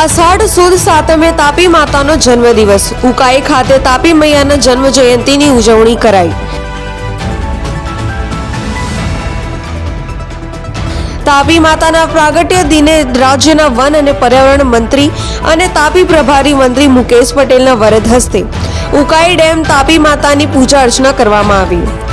અષાઢ સુદ સાતમે તાપી માતાનો જન્મદિવસ. ઉકાઈ ખાતે તાપી મૈયાના જન્મ જયંતિની ઉજવણી કરાઈ. તાપી માતાના પ્રાગટ્ય દિને રાજ્યના વન અને પર્યાવરણ મંત્રી અને તાપી પ્રભારી મંત્રી મુકેશ પટેલના વરદ હસ્તે. ઉકાઈ ડેમ તાપી માતાની પૂજા અર્ચના કરવામાં આવી.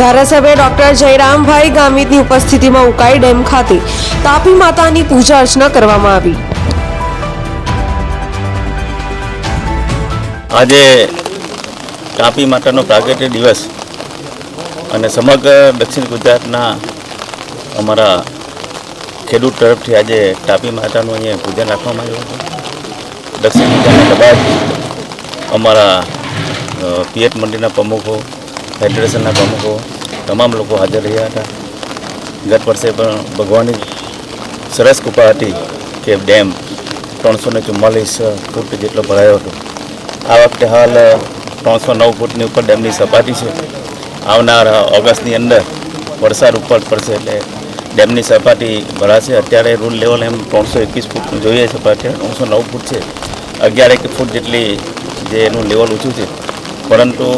ધારાસભ્ય ડોક્ટર જયરામભાઈ ગામિતની ઉપસ્થિતિમાં ઉકાઈ ડેમ ખાતે તાપી માતાની પૂજા અર્ચના કરવામાં આવી. આજે તાપી માતાનો પ્રાગટ્ય દિવસ અને સમગ્ર દક્ષિણ ગુજરાતના અમારા ખેડૂત તરફથી આજે તાપી માતાનું અહીંયા પૂજન રાખવામાં આવ્યું હતું. દક્ષિણ ગુજરાતના બાદ અમારા પિયત મંડળના પ્રમુખો ફેડરેશનના પ્રમુખો, તમામ લોકો હાજર રહ્યા હતા. ગત વર્ષે પણ ભગવાનની સરસ કૃપા હતી કે ડેમ ત્રણસો ને ચુમ્માલીસ ફૂટ જેટલો ભરાયો હતો. આ વખતે હાલ ત્રણસો નવ ફૂટની ઉપર ડેમની સપાટી છે. આવનાર ઓગસ્ટની અંદર વરસાદ ઉપર પડશે એટલે ડેમની સપાટી ભરાશે. અત્યારે રૂલ લેવલ એમ ત્રણસો એકવીસ ફૂટનું જોઈએ પણ ત્રણસો નવ ફૂટ છે. અગિયાર એક ફૂટ જેટલી જે એનું લેવલ ઊંચું છે. પરંતુ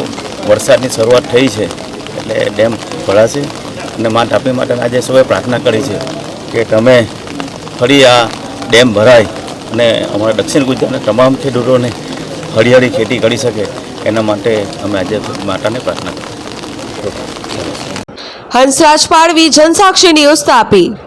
વરસાદની શરૂઆત થઈ છે, એટલે ડેમ ભરાશે અને મા તાપી માતાને આજે સૌએ પ્રાર્થના કરી છે કે તમે ફરી આ ડેમ ભરાય અને અમારા દક્ષિણ ગુજરાતના તમામ ખેડૂતોને હરિયાળી ખેતી કરી શકે. એના માટે અમે આજે માતાને પ્રાર્થના કરી હંસરાજ પાડવી જનસાક્ષી ન્યૂઝ તાપી.